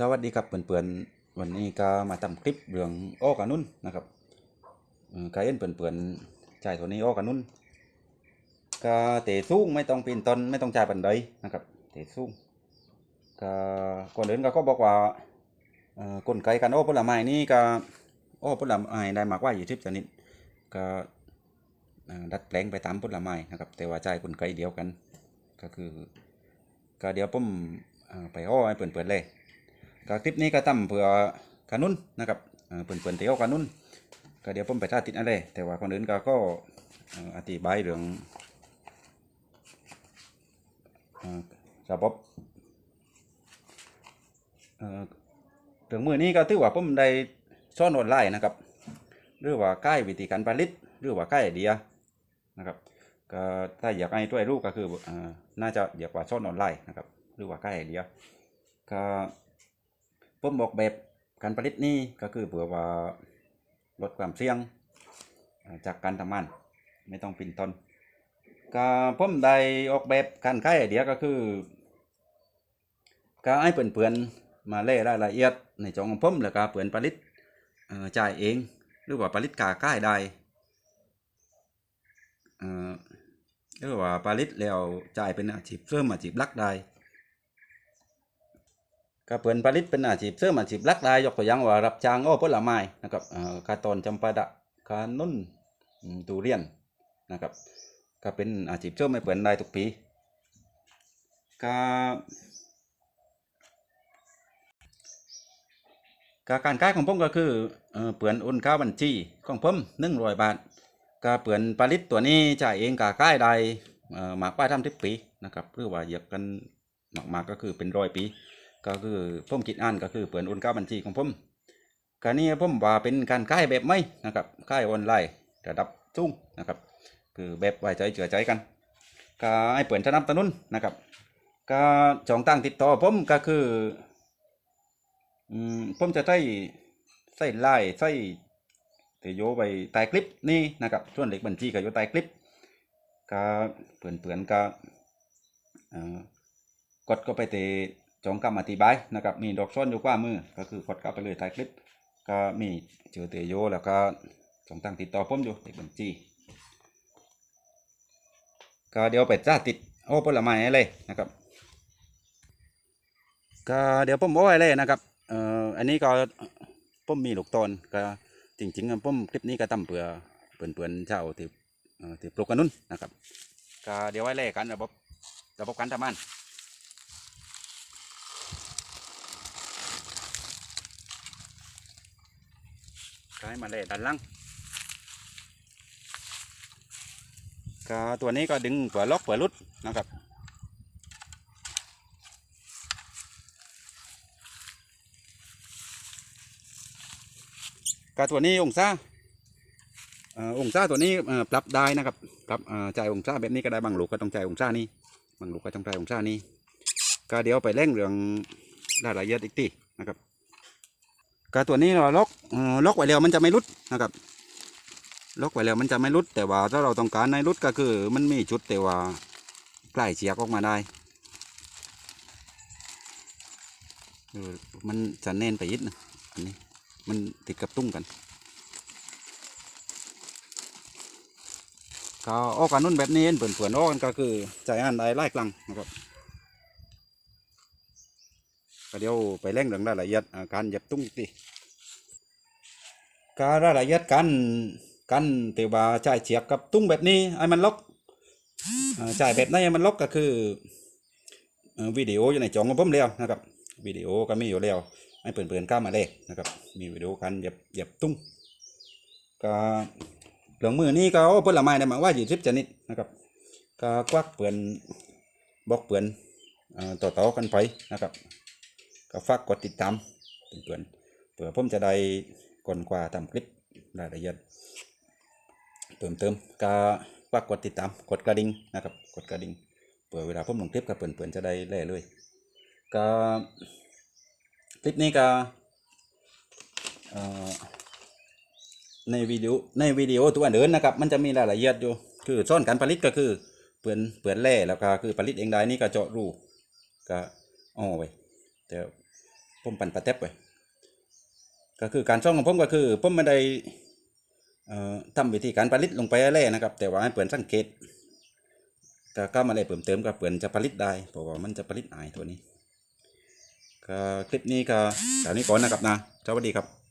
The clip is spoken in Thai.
สวัสดีครับเพื่อนๆวันนี้ก็มาทำคลิปเรื่องโอ้อกานุ่นนะครับเอ่อก็เห็นเพื่อนๆจ่ายตัวนี้โอ้อกานุ่นก็เตะสูงไม่ต้องปีนต้นไม่ต้องจ่ายบันไดนะครับเตะสูงก็ก่อนอื่นก็เขาบอกว่าเอ่อกลไกการโอ้ผลไม้นี่ก็โอ้ผลไม้ได้มากกว่ายี่สิบชนิดก็ดัดแปลงไปตามผลไม้นะครับ แต่ว่าจ่ายกลไกเดียวกัน ก็คือก็เดี๋ยวผมไปโอ้ให้เพื่อนๆเลย ก็คลิปนี้ก็ทำเพื่อขนุนนะครับเอ่อเปิ่นเที่ยวขนุนก็เดี๋ยวผมไปท่าติดอะไรแต่ว่าคนอื่นก็ก็อธิบายเรื่องระบบเรื่องมือนี้ก็ถือว่าผมได้สอนออนไลน์นะครับหรือว่าใกล้วิธีการผลิตหรือว่าใกล้เดียนะครับก็ถ้าอยากให้ช่วยลูกก็คืออ่อน่าจะเรียกว่าสอนออนไลน์นะครับหรือว่าใกล้เดียก็ ผมบอกแบบการผลิตนี่ก็คือเผื่อว่าลดความเสี่ยงจากการทำมันไม่ต้องปินตนก็ผมได้ออกแบบการขายไอเดียก็คือก็ให้เพื่อนๆมาเล่รายละเอียดในจองของผมแล้วก็เพื่อนผลิตจ่ายเอง หรือว่าผลิตกาขายได้หรือว่าผลิตแล้วจ่ายเป็นอาชีพเสริมอาชีพหลักได้ ก็เปินผลิตเป็นอาชีพเสริมอาชีพลักได้ยกตัวอย่างว่ารับจ้างอ้อผลไม้นะครับเอ่อกาตอนจำปาดะกานุ่นตูเรียนนะครับก็เป็นอาชีพเสริมให้เปินได้ทุกปีก็กการขายของผมก็คือเอ่อเปินโอนค่าวบัญชีของผมหนึ่งร้อยบาทก็เปินผลิตตัวนี้จ่ายเองกาขายได้เอ่อมากกว่าทำทิปีนะครับหรือว่าเหยียบกันมากๆก็คือเป็นร้อยปี ก็คือผมคิดอ่านก็คือเปิดโอนเข้าบัญชีของผมการนี้ผมว่าเป็นการขายแบบไม่นะครับขายออนไลน์ระดับสูงนะครับ คือแบบไว้ใจเชื่อใจกันก็ให้เปิดสนับสนุนนะครับก็ช่องทางติดต่อผมก็คืออืมผมจะใช้ใส่ไลน์ใส่เตโยไปใต้คลิปนี่นะครับส่วนเลขบัญชีก็อยู่ใต้คลิปก็เปื่อนเปื่อนๆก็กดก็ไปเตะ จองคำอธิบายนะครับมีดอกซ้อนอยู่ขวามือก็คือกดเข้าไปเลยใต้คลิป ก็มีเจอเตโยแล้วก็ช่องทางติดต่อผมอยู่ในบัญชีก็เดี๋ยวไปจ้าติดโอ้ผลไม้ให้เลยนะครับก็เดี๋ยวผมโอ้ให้เลยนะครับเอ่ออันนี้ก็ผมมีลูกตอนก็จริงๆผมคลิปนี้ก็ทำเพื่อเพื่อนๆเจ้าที่เอ่อที่ปลูกกันนุ่นนะครับก็เดี๋ยวไว้เลยกันระบบระบบการทำงาน ก็ให้มาเลยด้านล่างก็ตัวนี้ก็ดึงเปิดล็อกเปิดรุดนะครับก็ตัวนี้องศาเอ่อองศาตัวนี้ปรับได้นะครับปรับเอ่อจ่ายองศาแบบนี้ก็ได้บางลูกก็ต้องจ่ายองศานี้บางลูกก็ต้องจ่ายองศานี้ก็เดี๋ยวไปเร่งเรื่องรายละเอียดอีกทีนะครับ ก็ตัวนี้เราล็อกล็อกไว้แล้วมันจะไม่รุดนะครับล็อกไว้แล้วมันจะไม่รุด แต่ว่าถ้าเราต้องการในรุดก็คือมันมีจุดแต่ว่าใกล้เฉียกออกมาได้มันจะแน่นไปยิดนะอันนี้มันติดกับตุ้งกันก็ออกกันนุ่นแบบนี้เปื่อนๆออกกันก็คือใจอันได้ไล่กลังนะครับ ก็เดี๋ยวไปเร่งเรื่องรายละเอียดการเย็บตุ้งอีการรายละเอียดกันกันตีว่าจ่ายเฉียบกับตุ้งแบบนี้ไอ้มันล็อกเอ่อจ่ายแบบไหนให้มันล็อกก็คือวิดีโออยู่ในจองของผมแล้วนะครับวิดีโอก็มีอยู่แล้วให้เปิ่นๆเข้ามาเลยนะครับมีวิดีโอการเหยียบเหยียบตุ้งก็เหลืองมือนี้ก็ผลไม้ได้มาว่าอยู่สิบชนิดนะครับก็ควักเปื่อนบอกเปื่อนต่อต่อๆกันไปนะครับ ก็ฝากกดติดตามเพื่อนๆเผื่อผมจะได้ก่อนกว่าทำคลิปรายละเอียดเติมเติมก็ฝากกดติดตามกดกระดิ่งนะครับกดกระดิ่งเผื่อเวลาผมลงคลิปกับเพื่อนๆจะได้แล่เลยก็คลิปนี้ก็เอ่อในวิดีโอในวิดีโอตัวอื่นนะครับ มันจะมีรายละเอียดอยู่คือซ่อนการผลิตก็คือเปลือนเปลือนแร่แล้วก็คือผลิตเองได้นี่ก็เจาะรูก็อ๋อไว้ แต่ผมปั่นปลาเต็บไปก็คือการซ่องของผมก็คือผมไม่ได้ทำวิธีการผลิตลงไปอะไรนะครับ แต่ว่าให้เปิดสังเกตก็ก็มาอะไรเพิ่มเติมก็เปลี่ยนจะผลิตได้เพราะว่ามันจะผลิตอายตัวนี้ก็คลิปนี้ก็แถวนี้ก่อนนะครับนะสวัสดีครับ